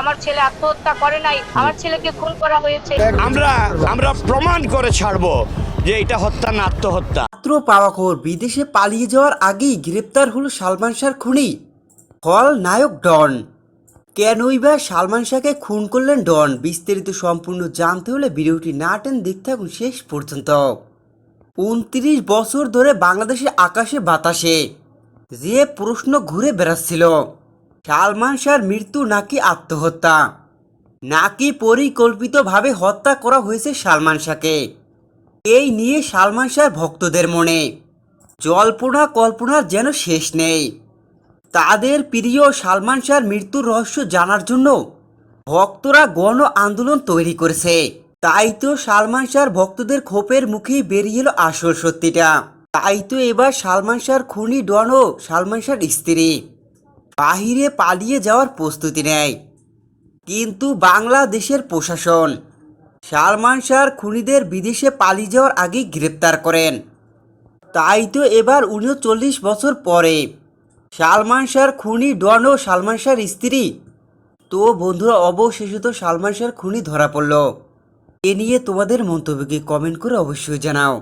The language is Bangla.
আমার ছেলে আত্মহত্যা করে নাই আমার ছেলেকে খুন করা হয়েছে। আমরা আমরা প্রমাণ করে ছাড়বো যে এটা হত্যা না আত্মহত্যা। মাত্র পাওয়া খবর বিদেশে পালিয়ে যাওয়ার আগেই গ্রেপ্তার হলো সালমান শাহর খুনি হল নায়ক ডন। কেনই বা সালমান শাহকে খুন করলেন ডন? বিস্তারিত সম্পূর্ণ জানতে হলে ভিডিওটি না টেন দেখতে থাকুন শেষ পর্যন্ত। উনত্রিশ বছর ধরে বাংলাদেশের আকাশে বাতাসে যে প্রশ্ন ঘুরে বেড়াচ্ছিল। সালমান শাহর মৃত্যু নাকি আত্মহত্যা? নাকি পরিকল্পিতভাবে হত্যা করা হয়েছে সালমান শাহকে? এই নিয়ে সালমান শাহর ভক্তদের মনে। জল্পনা কল্পনার যেন শেষ নেই। তাদের প্রিয় সালমান শাহর মৃত্যুর রহস্য জানার জন্য ভক্তরা গণ আন্দোলন তৈরি করেছে। তাই তো সালমান শাহর ভক্তদের ক্ষোভের মুখেই বেরিয়ে এলো আসল সত্যিটা। তাই তো এবার সালমান শাহর খুনি ডন ও সালমান শাহর স্ত্রী। বাহিরে পালিয়ে যাওয়ার প্রস্তুতি নেয়। কিন্তু বাংলাদেশের প্রশাসন সালমান শাহর খুনিদের বিদেশে পালিয়ে যাওয়ার আগে গ্রেপ্তার করেন। তাই তো এবার উনচল্লিশ বছর পরে সালমান শাহর খুনি ডন ও সালমান শাহর স্ত্রী। তো বন্ধুরা, অবশেষে তো সালমান শাহর খুনি ধরা পড়ল। এ নিয়ে তোমাদের মন্তব্যকে কমেন্ট করে অবশ্যই জানাও।